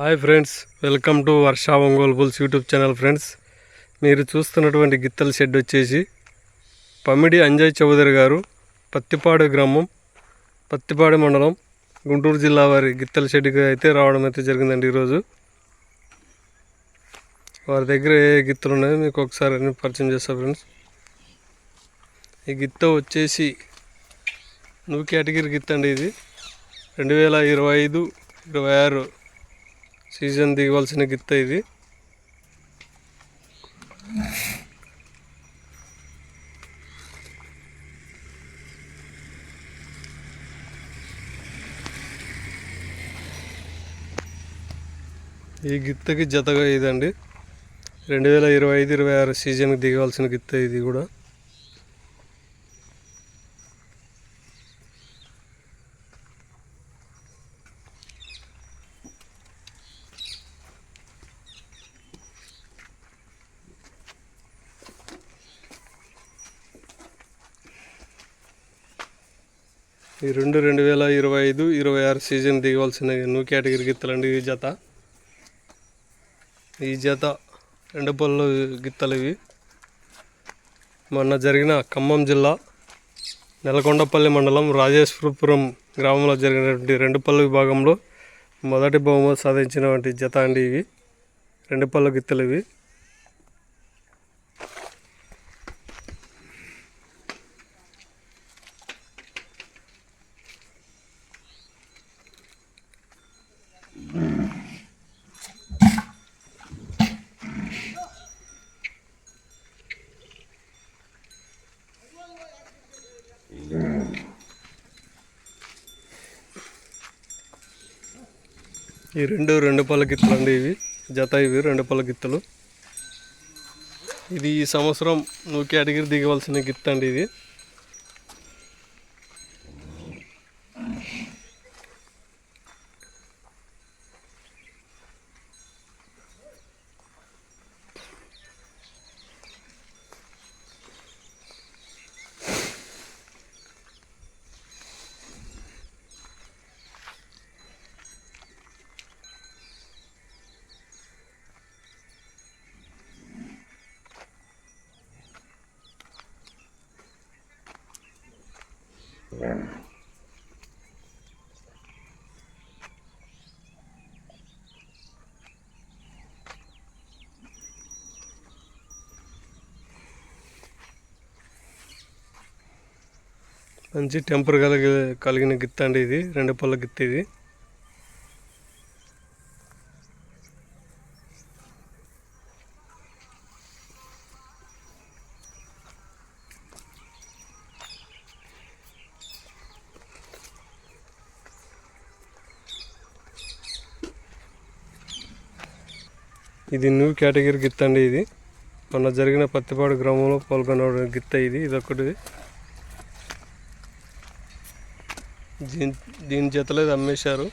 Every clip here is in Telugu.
Hi friends welcome to Varsha Ongole bulls YouTube channel friends. మీరు చూస్తున్నటువంటి గిత్తల షెడ్ వచ్చేసి పమిడి అంజయ్ చౌదరి గారు పత్తిపాడు గ్రామం పత్తిపాడు మండలం గుంటూరు జిల్లా వారి గిత్తల షెడ్కి అయితే రావడం అయితే జరిగిందండి ఈరోజు. వారి దగ్గర ఏ గిత్తలు ఉన్నాయో మీకు ఒకసారి పరిచయం చేస్తా ఫ్రెండ్స్. ఈ గిత్త వచ్చేసి న్యూ కేటగిరీ గిత్త అండి ఇది. రెండు వేల ఇరవై ఐదు ఇరవై ఆరు సీజన్ దిగవలసిన గిత్త ఇది. ఈ గిత్తకి జతగా ఇదండి. రెండు వేల ఇరవై ఐదు ఇరవై ఆరు సీజన్కి దిగవలసిన గిత్త ఇది కూడా. ఈ రెండు రెండు వేల ఇరవై ఐదు ఇరవై ఆరు సీజన్ దిగవలసిన న్యూ కేటగిరీ గిత్తలండి ఈ జత. ఈ జత రెండు పళ్ళు గిత్తలు ఇవి. మొన్న జరిగిన ఖమ్మం జిల్లా నెలకొండపల్లి మండలం రాజేశ్వరపురం గ్రామంలో జరిగినటువంటి రెండు పళ్ళు విభాగంలో మొదటి బహుమతి సాధించినటువంటి జత అండి ఇవి. రెండు పళ్ళు గిత్తలు ఇవి. ఈ రెండు రెండు పళ్ళ గిత్తలు అండి ఇవి. జత ఇవి రెండు పళ్ళ గిత్తలు. ఇది ఈ సంవత్సరం నువ్వు కేటగిరీ దిగవలసిన గిత్త అండి ఇది. మంచి టెంపర్ కలిగి కలిగిన గిత్త అండి ఇది రెండు పళ్ళ గిత్త ఇది ఇది న్యూ కేటగిరీ గిత్త అండి ఇది. మొన్న జరిగిన పత్తిపాడు గ్రామంలో పాల్గొన్న గిత్త ఇది ఇదొకటి దీని దీని జతలో ఇది అమ్మేశారు.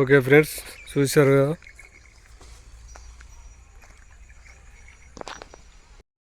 ఓకే ఫ్రెండ్స్ చూశారు కదా?